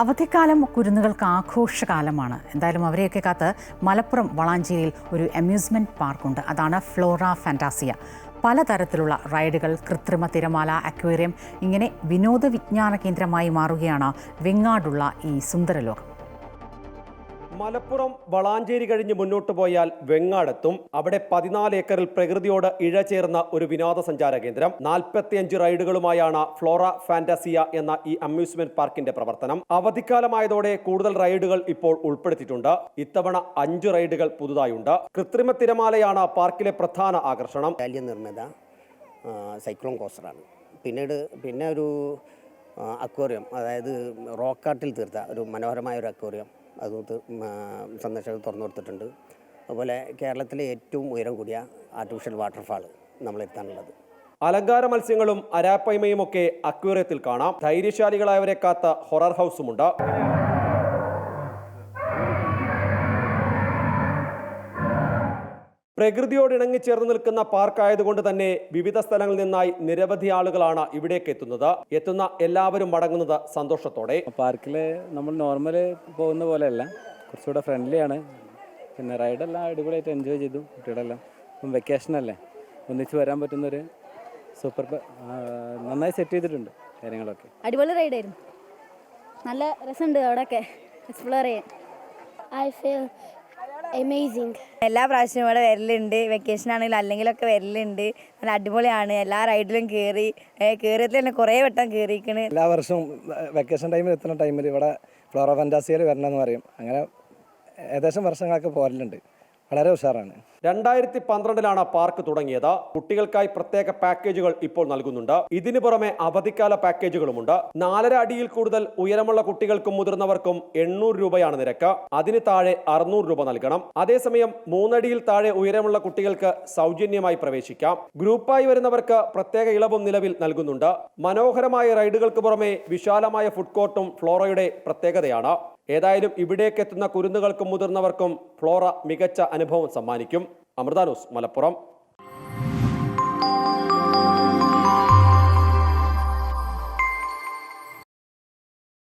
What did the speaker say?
അവധിക്കാലം കുരുന്നുകൾക്ക് ആഘോഷകാലമാണ്. എന്തായാലും അവരെയൊക്കെ കാത്ത് മലപ്പുറം വളാഞ്ചേരിയിൽ ഒരു അമ്യൂസ്മെന്റ് പാർക്കുണ്ട് അതാണ് ഫ്ലോറ ഫാന്റാസിയ പലതരത്തിലുള്ള റൈഡുകൾ കൃത്രിമ തിരമാല അക്വേറിയം ഇങ്ങനെ വിനോദ വിജ്ഞാന കേന്ദ്രമായി മാറുകയാണ് വെങ്ങാടുള്ള ഈ സുന്ദരലോകം. മലപ്പുറം വളാഞ്ചേരി കഴിഞ്ഞ് മുന്നോട്ട് പോയാൽ വെങ്ങാടെത്തും. അവിടെ പതിനാല് ഏക്കറിൽ പ്രകൃതിയോട് ഇഴ ചേർന്ന ഒരു വിനോദസഞ്ചാര കേന്ദ്രം. നാൽപ്പത്തിയഞ്ച് റൈഡുകളുമായാണ് ഫ്ലോറ ഫാന്റസിയ എന്ന ഈ അമ്യൂസ്മെന്റ് പാർക്കിന്റെ പ്രവർത്തനം. അവധിക്കാലമായതോടെ കൂടുതൽ റൈഡുകൾ ഇപ്പോൾ ഉൾപ്പെടുത്തിയിട്ടുണ്ട്. ഇത്തവണ അഞ്ച് റൈഡുകൾ പുതുതായുണ്ട്. കൃത്രിമ തിരമാലയാണ് പാർക്കിലെ പ്രധാന ആകർഷണം. ഇറ്റാലിയൻ നിർമ്മിത സൈക്ലോൺ കോസ്റ്ററാണ്. പിന്നീട് പിന്നെ ഒരു അക്വേറിയം അതായത് റോക്കാട്ടിൽ തീർത്ത ഒരു മനോഹരമായ ഒരു അക്വേറിയം. അത് ത്- ഉം, സന്ദർശകർ തുറന്നു കൊടുത്തിട്ടുണ്ട്. അതുപോലെ കേരളത്തിലെ ഏറ്റവും ഉയരം കൂടിയ ആർട്ടിഫിഷ്യൽ വാട്ടർഫാൾ നമ്മളെത്താനുള്ളത് അലങ്കാര മത്സ്യങ്ങളും അരാപ്പയ്മയും ഒക്കെ അക്വേറിയത്തിൽ കാണാം. ധൈര്യശാലികളായവരെ കാത്ത ഹൊറർ ഹൗസുമുണ്ട് പ്രകൃതിയോട് ഇണങ്ങി ഇണങ്ങിച്ചേർന്ന് നിൽക്കുന്ന പാർക്കായതുകൊണ്ട് തന്നെ വിവിധ സ്ഥലങ്ങളിൽ നിന്നായി നിരവധി ആളുകളാണ് ഇവിടേക്ക് എത്തുന്നത്. എത്തുന്ന എല്ലാവരും മടങ്ങുന്നത് സന്തോഷത്തോടെ. പാർക്കിൽ നമ്മൾ നോർമൽ പോകുന്ന പോലെയല്ല. കുറച്ചുകൂടെ ഫ്രണ്ട്ലി ആണ്. പിന്നെ റൈഡെല്ലാം അടിപൊളിയായിട്ട് എൻജോയ് ചെയ്തു കുട്ടികളെല്ലാം. ഇപ്പം വെക്കേഷൻ അല്ലേ? ഒന്നിച്ച് വരാൻ പറ്റുന്നൊരു സൂപ്പർ നന്നായി സെറ്റ് ചെയ്തിട്ടുണ്ട് കാര്യങ്ങളൊക്കെ. അടിപൊളി റൈഡായിരുന്നു നല്ല രസമുണ്ട് അവിടെയൊക്കെ എക്സ്പ്ലോർ ചെയ്യാൻ. I feel amazing. എല്ലാ പ്രാവശ്യവും ഇവിടെ വരലുണ്ട്. വെക്കേഷൻ ആണെങ്കിലും അല്ലെങ്കിലൊക്കെ വരലുണ്ട്. നല്ല അടിപൊളിയാണ്. എല്ലാ റൈഡിലും കയറി കയറിയതിൽ തന്നെ കുറേ വട്ടം കയറിയിരിക്കണ് എല്ലാ വർഷവും വെക്കേഷൻ ടൈമിൽ എത്തുന്ന ടൈമിൽ ഇവിടെ ഫ്ലോറ ഫാന്റാസിയിൽ വരണമെന്ന് പറയും. അങ്ങനെ ഏകദേശം വർഷങ്ങളൊക്കെ പോരലുണ്ട്. വളരെ ഉഷാറാണ്. രണ്ടായിരത്തി പന്ത്രണ്ടിലാണ് പാർക്ക് തുടങ്ങിയത്. കുട്ടികൾക്കായി പ്രത്യേക പാക്കേജുകൾ ഇപ്പോൾ നൽകുന്നുണ്ട്. ഇതിനു പുറമെ അവധിക്കാല പാക്കേജുകളുമുണ്ട്. നാലര അടിയിൽ കൂടുതൽ ഉയരമുള്ള കുട്ടികൾക്കും മുതിർന്നവർക്കും എണ്ണൂറ് രൂപയാണ് നിരക്ക്. അതിന് താഴെ അറുന്നൂറ് രൂപ നൽകണം. അതേസമയം മൂന്നടിയിൽ താഴെ ഉയരമുള്ള കുട്ടികൾക്ക് സൗജന്യമായി പ്രവേശിക്കാം. ഗ്രൂപ്പായി വരുന്നവർക്ക് പ്രത്യേക ഇളവും നിലവിൽ നൽകുന്നുണ്ട്. മനോഹരമായ റൈഡുകൾക്ക് പുറമെ വിശാലമായ ഫുഡ് കോർട്ടും ഫ്ലോറയുടെ പ്രത്യേകതയാണ്. ഏതായാലും ഇവിടേക്ക് എത്തുന്ന കുരുന്നുകൾക്കും മുതിർന്നവർക്കും ഫ്ലോറ മികച്ച അനുഭവം സമ്മാനിക്കും. അമൃത ന്യൂസ് മലപ്പുറം.